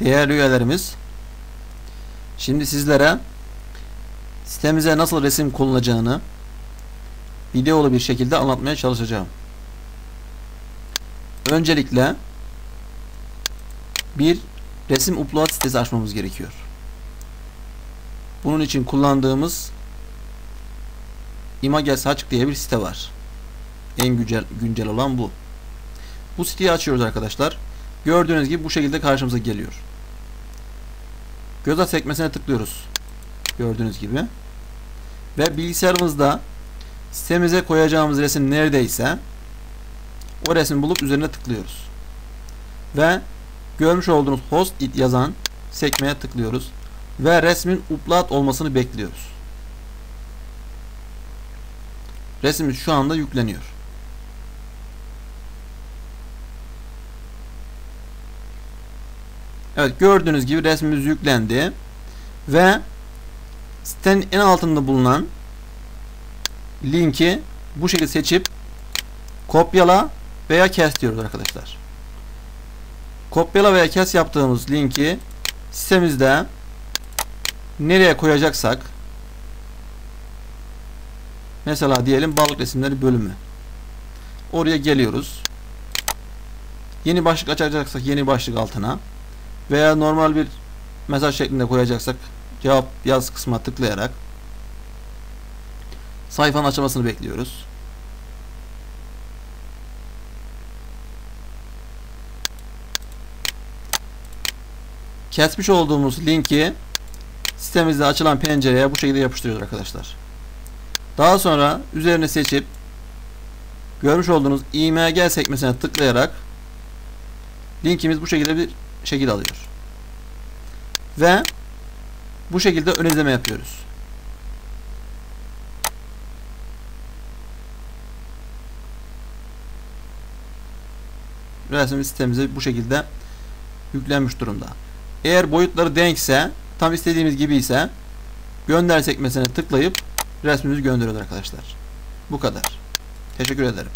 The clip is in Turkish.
Değerli üyelerimiz, şimdi sizlere sitemize nasıl resim konulacağını videolu bir şekilde anlatmaya çalışacağım. Öncelikle bir resim upload sitesi açmamız gerekiyor. Bunun için kullandığımız Images Açık diye bir site var. En güncel, güncel olan bu. Bu siteyi açıyoruz arkadaşlar. Gördüğünüz gibi bu şekilde karşımıza geliyor. Göz sekmesine tıklıyoruz. Gördüğünüz gibi. Ve bilgisayarımızda sitemize koyacağımız resim neredeyse o resmi bulup üzerine tıklıyoruz. Ve görmüş olduğunuz host it yazan sekmeye tıklıyoruz. Ve resmin upload olmasını bekliyoruz. Resmimiz şu anda yükleniyor. Evet gördüğünüz gibi resmimiz yüklendi. Ve sitenin en altında bulunan linki bu şekilde seçip kopyala veya kes diyoruz arkadaşlar. Kopyala veya kes yaptığımız linki sitemizde nereye koyacaksak mesela diyelim balık resimleri bölümü oraya geliyoruz. Yeni başlık açacaksak yeni başlık altına veya normal bir mesaj şeklinde koyacaksak cevap yaz kısmına tıklayarak sayfanın açılmasını bekliyoruz. Kesmiş olduğumuz linki sitemizde açılan pencereye bu şekilde yapıştırıyoruz arkadaşlar. Daha sonra üzerine seçip görmüş olduğunuz img sekmesine tıklayarak linkimiz bu şekilde bir şekil alıyor. Ve bu şekilde ön izleme yapıyoruz. Resim sitemize bu şekilde yüklenmiş durumda. Eğer boyutları denkse tam istediğimiz gibi ise gönder sekmesine tıklayıp resmimizi gönderiyoruz arkadaşlar. Bu kadar. Teşekkür ederim.